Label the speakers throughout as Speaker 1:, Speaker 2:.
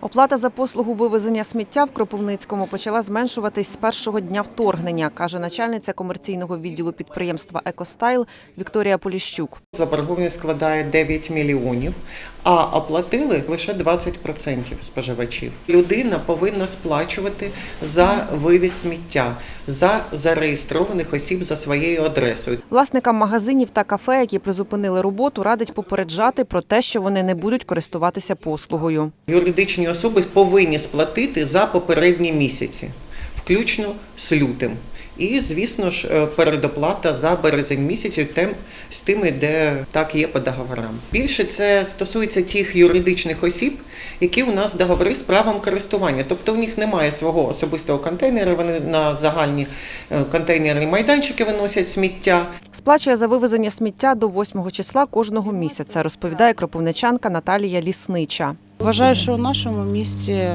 Speaker 1: Оплата за послугу вивезення сміття в Кропивницькому почала зменшуватись з першого дня вторгнення, каже начальниця комерційного відділу підприємства Екостайл Вікторія Поліщук.
Speaker 2: Заборгованість складає 9 мільйонів, а оплатили лише 20% споживачів. Людина повинна сплачувати за вивіз сміття за зареєстрованих осіб за своєю адресою.
Speaker 1: Власникам магазинів та кафе, які призупинили роботу, радить попереджати про те, що вони не будуть користуватися послугою.
Speaker 2: Юридичні особи повинні сплатити за попередні місяці, включно з лютим. І, звісно ж, е, передоплата за березень місяців тем, з тими, де так є по договорам. Більше це стосується тих юридичних осіб, які у нас договори з правом користування. Тобто у них немає свого особистого контейнера, вони на загальні е, контейнерні майданчики виносять сміття.
Speaker 1: Сплачує за вивезення сміття до 8 числа кожного місяця, розповідає кропивничанка Наталія Ліснича.
Speaker 3: Вважаю, що у нашому місті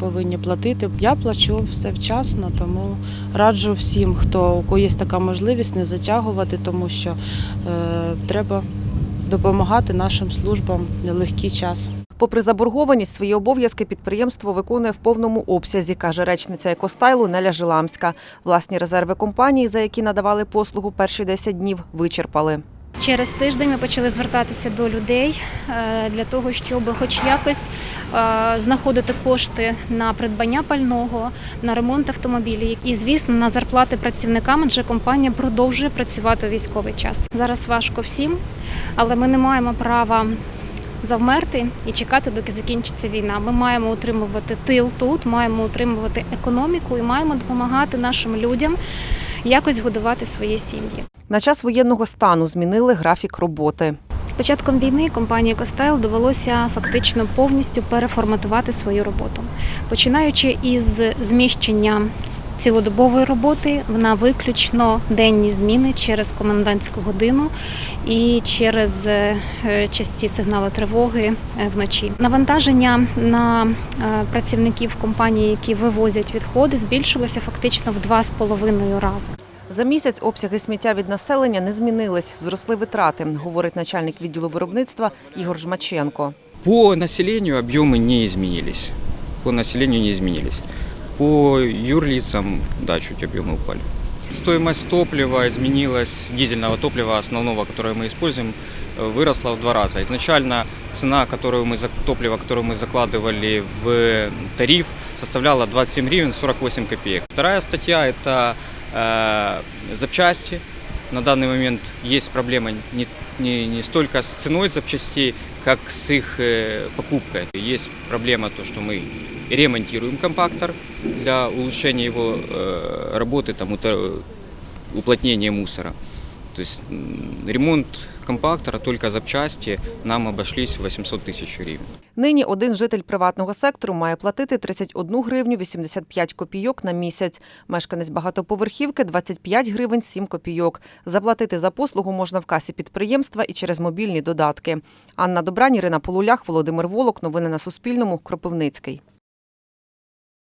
Speaker 3: повинні платити. Я плачу все вчасно, тому раджу всім, хто у кого є така можливість, не затягувати, тому що е, треба допомагати нашим службам нелегкий час.
Speaker 1: Попри заборгованість, свої обов'язки підприємство виконує в повному обсязі, каже речниця екостайлу Неля Жиламська. Власні резерви компанії, за які надавали послугу перші 10 днів, вичерпали.
Speaker 4: Через тиждень ми почали звертатися до людей е, для того, щоб хоч якось е, знаходити кошти на придбання пального, на ремонт автомобілів і, звісно, на зарплати працівникам, адже компанія продовжує працювати у військовий час. Зараз важко всім, але ми не маємо права завмерти і чекати, доки закінчиться війна. Ми маємо утримувати тил тут, маємо утримувати економіку і маємо допомагати нашим людям якось годувати свої сім'ї.
Speaker 1: На час воєнного стану змінили графік роботи.
Speaker 4: З початком війни компанії Костайл довелося фактично повністю переформатувати свою роботу, починаючи із зміщення цілодобової роботи на виключно денні зміни через комендантську годину і через е, часті сигнали тривоги е, вночі. Навантаження на е, працівників компанії, які вивозять відходи, збільшилося фактично в два з половиною рази.
Speaker 1: За місяць обсяги сміття від населення не змінились, зросли витрати, говорить начальник відділу виробництва Ігор Жмаченко.
Speaker 5: По населению объемы не изменились. По населению не изменились. По юрлицам, да, чуть объемы упали. Стоимость топлива изменилась, дизельного топлива основного, которое мы используем, э, выросла в два раза. Изначально цена, которую мы, топливо, которое мы закладывали в тариф, составляла 27 гривен 48 копеек. Вторая статья – это э, запчасти. На данный момент есть проблема не, не, не столько с ценой запчастей, как с их э, покупкой. Есть проблема то, что мы ремонтируем компактор для улучшения его э, работы, там, ута- уплотнения мусора. То есть м, ремонт компактора, только запчасти нам обошлись в 800 тысяч гривен.
Speaker 1: Нині один житель приватного сектору має платити 31 гривню 85 копійок на місяць. Мешканець багатоповерхівки – 25 гривень 7 копійок. Заплатити за послугу можна в касі підприємства і через мобільні додатки. Анна Добрань, Ірина Полулях, Володимир Волок. Новини на Суспільному. Кропивницький.